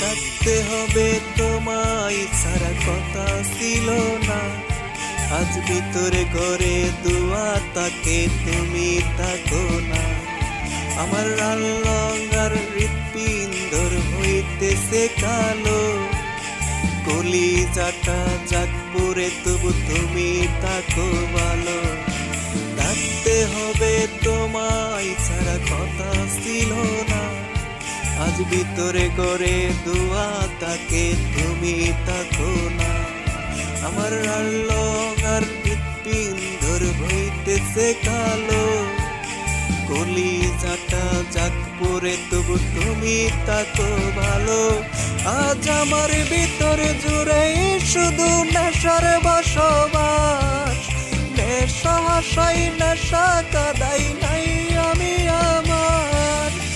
থাকতে হবে তোমায় সারা কথা ছিল না। আজ ভিতরে ঘরে দুয়া তাকে তুমি থাকো না। আমার রাল্লঙ্গার হৃৎপিন্দর হইতেছে কালো। কলি যাটা জাগপুরে তবু তুমি তাকো ভালো। থাকতে হবে তোমায় না আজ ভিতরে করে দোয়া তাকে, তুমি তাকো না। আমার আর হৃৎপিন্দর হইতেছে কালো। কলি যাটা জাগপুরে তবু তুমি তাকো ভালো। আজ আমার ভিতরে জুড়ে শুধু নেশার বসবাস। নেশা হাসাই নেশা